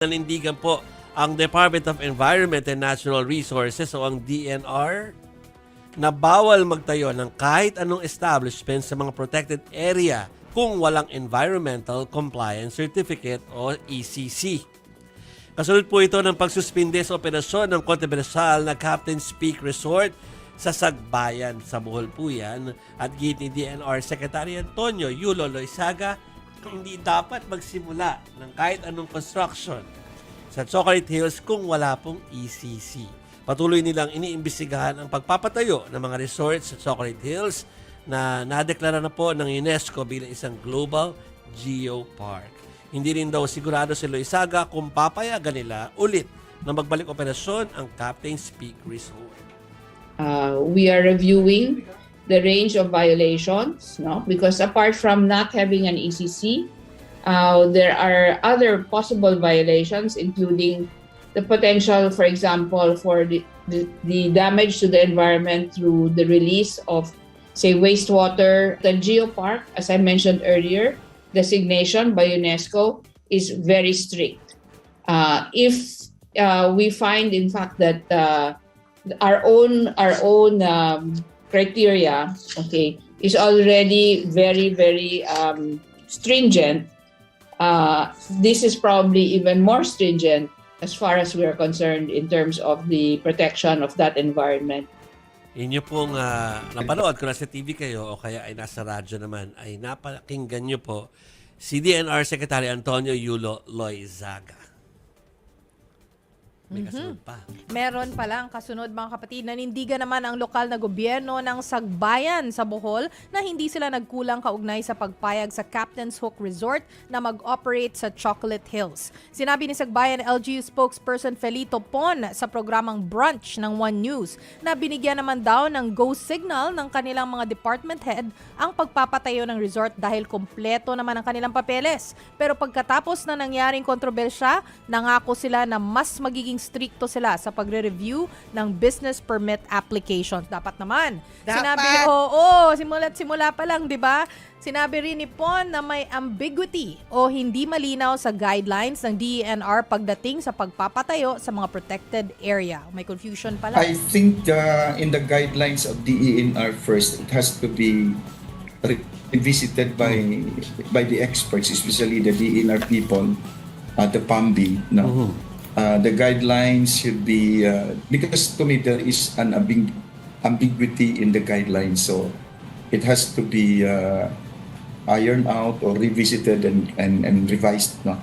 nanindigan po ang Department of Environment and Natural Resources o ang DNR na bawal magtayo ng kahit anong establishment sa mga protected area kung walang Environmental Compliance Certificate o ECC. Kasunod po ito ng pagsuspinde sa operasyon ng kontrobersyal na Captain's Peak Resort sa Sagbayan sa Bohol po yan at git ni DNR Secretary Antonio Yulo Loizaga hindi dapat magsimula ng kahit anong construction sa Chocolate Hills kung wala pong ECC. Patuloy nilang iniimbestigahan ang pagpapatayo ng mga resorts sa Chocolate Hills na nadeklara na po ng UNESCO bilang isang global geopark. Hindi rin daw sigurado si Loizaga kung papayagan nila ulit na magbalik operasyon ang Captain's Peak Resort. Uh, we are reviewing the range of violations, no? Because apart from not having an ECC, uh, there are other possible violations, including the potential, for example, for the, the, the damage to the environment through the release of, say, wastewater. The geopark, as I mentioned earlier, designation by UNESCO is very strict. Uh, if uh, we find, in fact, that uh, our own our own um, criteria okay is already very very um, stringent uh, this is probably even more stringent as far as we are concerned in terms of the protection of that environment Inyo pong uh, napanood kung nasa TV kayo o kaya ay nasa radyo naman ay napakinggan nyo po si DNR Secretary Antonio Yulo Loizaga. May kasunod pa. Meron palang kasunod mga kapatid, nanindigan naman ang lokal na gobyerno ng Sagbayan sa Bohol na hindi sila nagkulang kaugnay sa pagpayag sa Captain's Hook Resort na mag-operate sa Chocolate Hills. Sinabi ni Sagbayan LGU spokesperson Felito Pon sa programang Brunch ng One News na binigyan naman daw ng go signal ng kanilang mga department head ang pagpapatayo ng resort dahil kompleto naman ang kanilang papeles. Pero pagkatapos na nangyaring kontrobersya, nangako sila na mas magiging stricto sila sa pagre-review ng business permit applications. Dapat naman. Dapat. Sinabi, oo, simula't simula pa lang, di ba? Sinabi rin ni Pon na may ambiguity o hindi malinaw sa guidelines ng DENR pagdating sa pagpapatayo sa mga protected area. May confusion pala. I think uh, in the guidelines of DENR first, it has to be re- revisited by by the experts, especially the DENR people, uh, the PAMBI. No, uh, the guidelines should be uh, because to me there is an ambig- ambiguity in the guidelines, so it has to be uh, ironed out or revisited and, and, and revised. No,